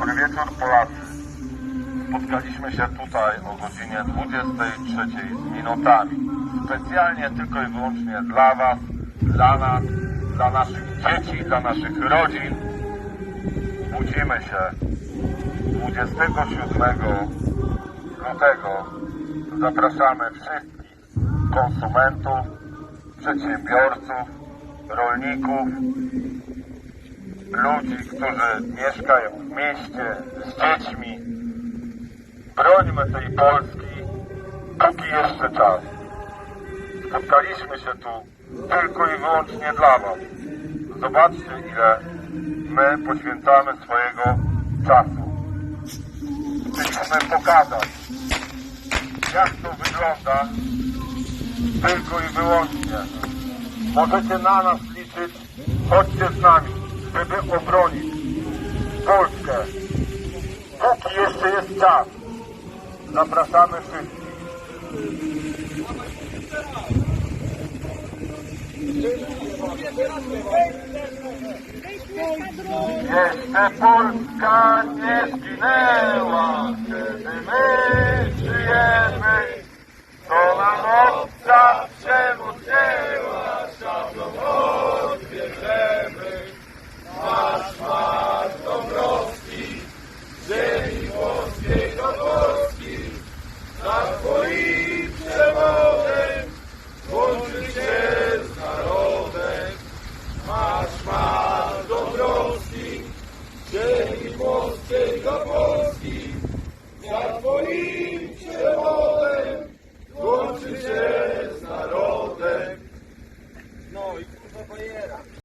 wieczór Polacy. Spotkaliśmy się tutaj o godzinie 23 z minutami. Specjalnie tylko i wyłącznie dla Was, dla nas, dla naszych dzieci, dla naszych rodzin. Budzimy się 27 lutego. Zapraszamy wszystkich konsumentów, przedsiębiorców, rolników, ludzi, którzy mieszkają w mieście z dziećmi. Brońmy tej Polski, póki jeszcze czas. Spotkaliśmy się tu tylko i wyłącznie dla Was. Zobaczcie, ile my poświęcamy swojego czasu. Chcieliśmy pokazać, jak to wygląda tylko i wyłącznie. Możecie na nas liczyć, chodźcie z nami, żeby obronić Polskę. Póki jeszcze jest czas, zapraszamy wszystkich. Jeszcze Polska nie zginęła, Singapore, Singapore.